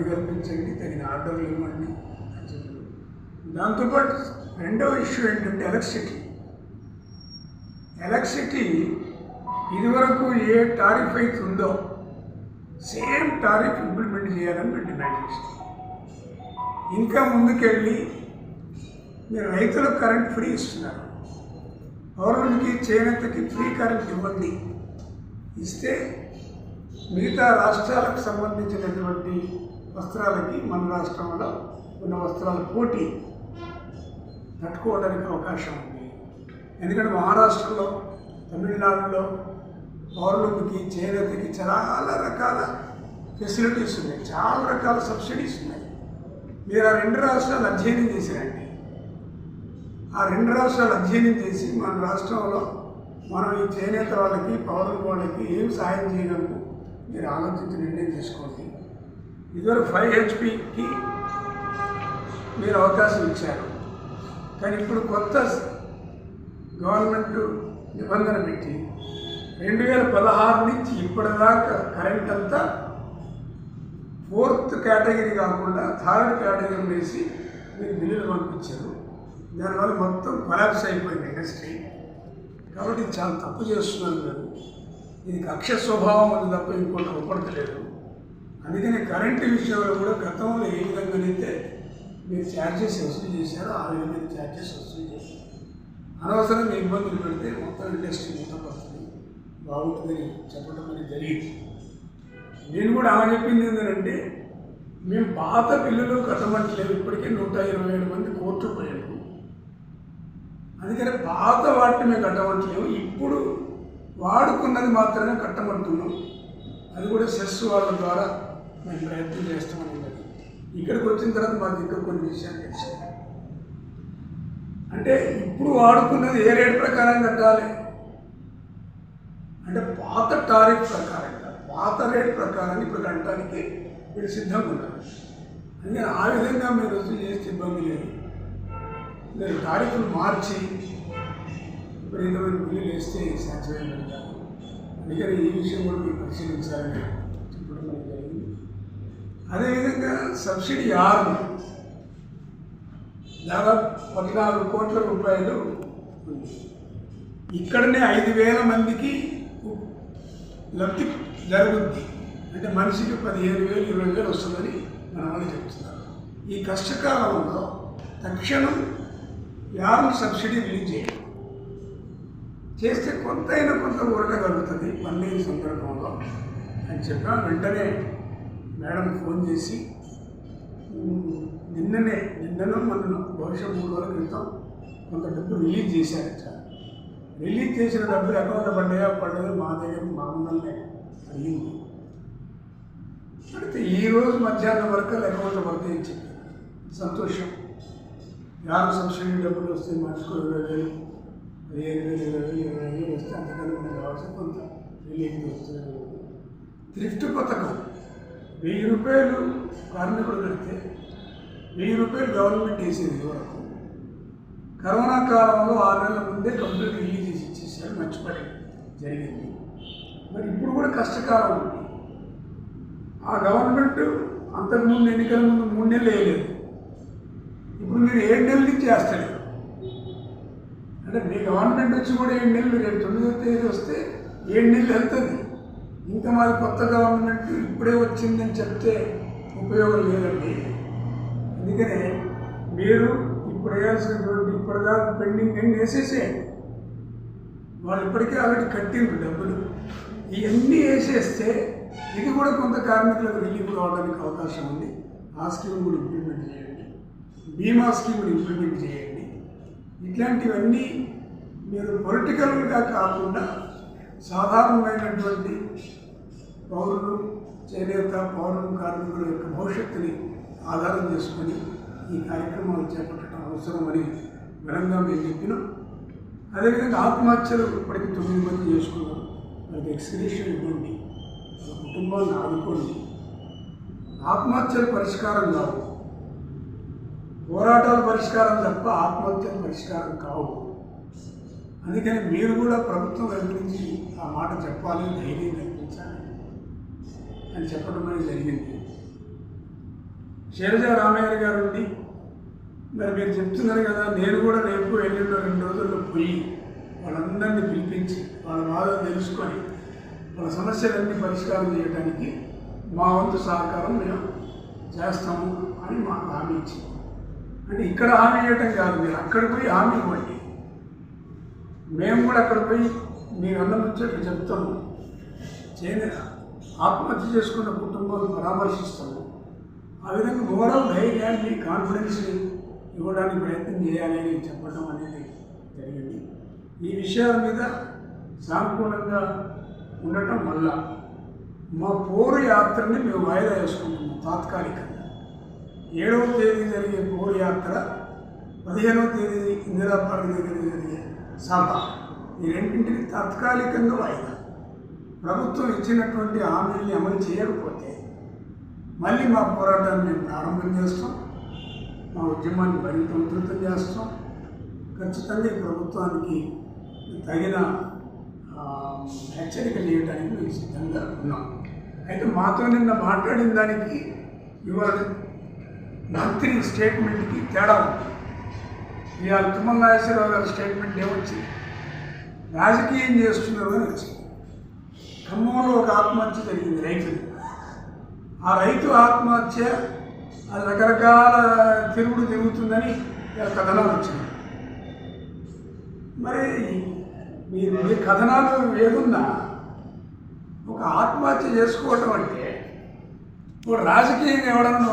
పని కల్పించండి తగిన ఆర్డర్లు ఇవ్వండి అని చెప్పారు. దాంతోపాటు రెండవ ఇష్యూ ఏంటంటే ఎలక్ట్రిసిటీ. ఎలక్ట్రిసిటీ ఇదివరకు ఏ టారిఫ్ అయితే ఉందో సేమ్ టారిఫ్ ఇంప్లిమెంట్ చేయాలని మేము డిమాండ్ చేస్తాం ఇంకా ముందుకెళ్ళి మీరు రైతులకు కరెంట్ ఫ్రీ ఇస్తున్నారు. పౌరులకి చేనేతకి ఫ్రీ కరెంట్ ఇవ్వండి. ఇస్తే మిగతా రాష్ట్రాలకు సంబంధించినటువంటి వస్త్రాలకి మన రాష్ట్రంలో ఉన్న వస్త్రాల పోటీ తట్టుకోవడానికి అవకాశం ఉంది. ఎందుకంటే మహారాష్ట్రలో తమిళనాడులో పౌరులకి చేనేతకి చాలా రకాల ఫెసిలిటీస్ ఉన్నాయి. చాలా రకాల సబ్సిడీస్ ఉన్నాయి. మీరు ఆ రెండు రాష్ట్రాలు అధ్యయనం చేశారండి. ఆ రెండు రాష్ట్రాలు అధ్యయనం చేసి మన రాష్ట్రంలో మనం ఈ చేనేత వాళ్ళకి పౌరుల వాళ్ళకి ఏం సాయం చేయగలము? మీరు ఆలోచించి నిర్ణయం తీసుకోండి. ఇదివరకు ఫైవ్ హెచ్పికి మీరు అవకాశం ఇచ్చారు. కానీ ఇప్పుడు కొత్త గవర్నమెంట్ నిబంధన పెట్టి రెండు వేల పదహారు నుంచి ఇప్పటిదాకా కరెంట్ అంతా ఫోర్త్ కేటగిరీ కాకుండా థర్డ్ కేటగిరీ వేసి మీరు బిల్లులు పంపించారు. దానివల్ల మొత్తం కొలాప్స్ అయిపోయింది ఇండస్ట్రీ. కాబట్టి చాలా తప్పు చేస్తున్నారు మీరు. ఇది కక్ష స్వభావం అని తప్ప ఇంకోటి ఉపడతలేదు అందుకని కరెంటు విషయంలో కూడా గతంలో ఏ విధంగానైతే మీరు ఛార్జెస్ వసూలు చేశారో ఆ విధంగా ఛార్జెస్ వసూలు చేశారు. అనవసరంగా ఇబ్బందులు పెడితే మొత్తం ఇండస్ట్రీ మొత్తం వస్తుంది బాగుంటుందని చెప్పడం అనేది జరిగింది. నేను కూడా ఆమె చెప్పింది ఏంటంటే మేము పాత బిల్లులు కట్టమంటలేము. ఇప్పటికే నూట ఇరవై ఏడు మంది కోర్టు పోయారు. అందుకని పాత వాటిని మేము కట్టమంటలేము. ఇప్పుడు వాడుకున్నది మాత్రమే కట్టమంటున్నాం అది కూడా సెస్ వాళ్ళ ద్వారా మేము ప్రయత్నం చేస్తామని ఇక్కడికి వచ్చిన తర్వాత మాకు ఇంకా కొన్ని విషయాలు తెలిసాయి అంటే ఇప్పుడు వాడుకున్నది ఏ రేట్ ప్రకారం కట్టాలి? అంటే పాత టారిఫ్ ప్రకారం పాత రేట్ ప్రకారం ఇప్పుడు కట్టడానికి మీరు సిద్ధంగా ఉన్నారు. అందుకని ఆ విధంగా మీరు రుజువు చేస్తే ఇబ్బంది లేదు. మీరు టారిఫ్లు మార్చి విపరీతమైన బిల్లులు వేస్తే సాధ్యమే పెడతారు అందుకని ఈ విషయం కూడా మీరు పరిశీలించాలని చెప్పడం మనకి జరిగింది. అదేవిధంగా సబ్సిడీ ఆరు. దాదాపు పద్నాలుగు కోట్ల రూపాయలు ఉంది. ఇక్కడనే ఐదు వేల మందికి లబ్ధి జరుగుద్ది. అంటే మనిషికి పదిహేను వేలు ఇరవై వేలు వస్తుందని మన వాళ్ళు చెప్తున్నారు. ఈ కష్టకాలంలో తక్షణం యారు సబ్సిడీ రిలీజ్ చేయాలి చేస్తే కొంతైనా కొంత ఊరట కలుగుతుంది. ఈ సందర్భంలో అని చెప్పా వెంటనే మేడం ఫోన్ చేసి నిన్ననే నిన్ననో మొన్న బహుశా మూడు రోజుల క్రితం కొంత డబ్బు రిలీజ్ చేశారట. రిలీజ్ చేసిన డబ్బులు అకౌంట్లో పడ్డాయా? పడ్డదో మా దగ్గర మా ముందరనే అడిగింది. అయితే ఈరోజు మధ్యాహ్నం వరకు అకౌంట్లో పడతాయని చెప్పారు. సంతోషం. యారు సబ్సిడీ డబ్బులు వస్తే మనిషికి ఇరవై వేలు పదిహేను ఇరవై ఇరవై వస్తే అంతకన్నా మనకు కావాల్సిన కొంత రిలీఫ్ వస్తుంది. థ్రిఫ్ట్ పథకం వెయ్యి రూపాయలు కార్మికుడు కడితే వెయ్యి రూపాయలు గవర్నమెంట్ వేసేది వరకు. కరోనా కాలంలో ఆరు నెలల ముందే కంప్లీట్ రిలీజ్ చేసి ఇచ్చేసారు మర్చిపోయి జరిగింది. మరి ఇప్పుడు కూడా కష్టకాలం ఉంది. ఆ గవర్నమెంట్ అంతకుముందు ఎన్నికల ముందు మూడు నెలలు వేయలేదు. ఇప్పుడు మీరు ఏడు నెలల నుంచి చేస్తలేరు అంటే మీ గవర్నమెంట్ వచ్చి కూడా ఏడు నెలలు రేపు తొమ్మిదో తేదీ వస్తే ఏడు నెలలు వెళ్తుంది. ఇంకా మాది కొత్త గవర్నమెంట్ ఇప్పుడే వచ్చిందని చెప్తే ఉపయోగం లేదండి. అందుకనే మీరు ఇప్పుడు వేయాల్సినటువంటి ఇప్పటిదాకా పెండింగ్ అన్ని వేసేసేయండి. వాళ్ళు ఇప్పటికే ఆల్రెడీ కట్టిండ్రు డబ్బులు. ఇవన్నీ వేసేస్తే ఇది కూడా కొంత కార్మికులకు రిలీఫ్ కావడానికి అవకాశం ఉంది. ఆ స్కీమ్ కూడా ఇంప్లిమెంట్ చేయండి. బీమా స్కీమ్ ఇంప్లిమెంట్ చేయండి. ఇట్లాంటివన్నీ మీరు పొలిటికల్గా కాకుండా సాధారణమైనటువంటి పౌరులు చేనేత పౌరులు కార్మికుల యొక్క భవిష్యత్తుని ఆధారం చేసుకొని ఈ కార్యక్రమాలు చేపట్టడం అవసరమని ఘనంగా మేము చెప్పినాం. అదేవిధంగా ఆత్మహత్యలు ఇప్పటికి తొమ్మిది మంది చేసుకున్నారు. వాళ్ళకి ఎక్స్క్రిషన్ ఇవ్వండి. వాళ్ళ కుటుంబాన్ని ఆదుకోండి. ఆత్మహత్యలు పరిష్కారం కాదు. పోరాటాలు పరిష్కారం తప్ప ఆత్మహత్యలు పరిష్కారం కావు. అందుకని మీరు కూడా ప్రభుత్వం వైపు నుంచి ఆ మాట చెప్పాలి ధైర్యం కల్పించాలి అని చెప్పడం అనేది జరిగింది. శైలజ రామయ్య గారు ఉండి మరి మీరు చెప్తున్నారు కదా నేను కూడా రేపు ఎల్లుండో రెండు రోజుల్లో పోయి వాళ్ళందరినీ పిలిపించి వాళ్ళ బాధలు తెలుసుకొని వాళ్ళ సమస్యలన్నీ పరిష్కారం చేయడానికి మా వంతు సహకారం మేము చేస్తాము అని మాకు హామీ ఇచ్చింది. అంటే ఇక్కడ హామీ ఇవ్వటం కాదు మీరు అక్కడ పోయి హామీ ఇవ్వండి. మేము కూడా అక్కడ పోయి మీరు అన్న ముచ్చట్లు చెప్తాము. చేయని ఆత్మహత్య చేసుకున్న కుటుంబాలను పరామర్శిస్తాము. ఆ విధంగా మోరల్ ధైర్యాన్ని కాన్ఫిడెన్స్ని ఇవ్వడానికి ప్రయత్నం చేయాలి అని చెప్పడం అనేది జరిగింది. ఈ విషయాల మీద సానుకూలంగా ఉండటం వల్ల మా పోరు యాత్రని మేము వాయిదా వేసుకుంటున్నాం తాత్కాలికంగా. ఏడవ తేదీ జరిగే పౌర యాత్ర పదిహేనవ తేదీ ఇందిరా పార్క్ దగ్గర జరిగే సభ. ఈ రెండింటిని తాత్కాలికంగా వాయిదా. ప్రభుత్వం ఇచ్చినటువంటి హామీల్ని అమలు చేయకపోతే మళ్ళీ మా పోరాటాన్ని మేము ప్రారంభం చేస్తాం మా ఉద్యమాన్ని మరింత ఉధృతం చేస్తాం. ఖచ్చితంగా ఈ ప్రభుత్వానికి తగిన హెచ్చరిక చేయడానికి మేము సిద్ధంగా ఉన్నాం. అయితే మాతో నిన్న మాట్లాడిన దానికి ఇవాళ నథింగ్ స్టేట్మెంట్కి తేడా ఉంది. ఇవాళ తుమ్మల నాగేశ్వరరావు గారి స్టేట్మెంట్ ఏమొచ్చింది? రాజకీయం చేస్తున్నారు అని వచ్చింది. ఖమ్మంలో ఒక ఆత్మహత్య జరిగింది రైతు ఆ రైతు ఆత్మహత్య అది రకరకాల తిరుగుడు తిరుగుతుందని ఇలా కథనాలు వచ్చింది. మరి మీరు మీ కథనాలు ఏదున్నా ఒక ఆత్మహత్య చేసుకోవటం అంటే ఇప్పుడు రాజకీయంగా ఎవడన్నా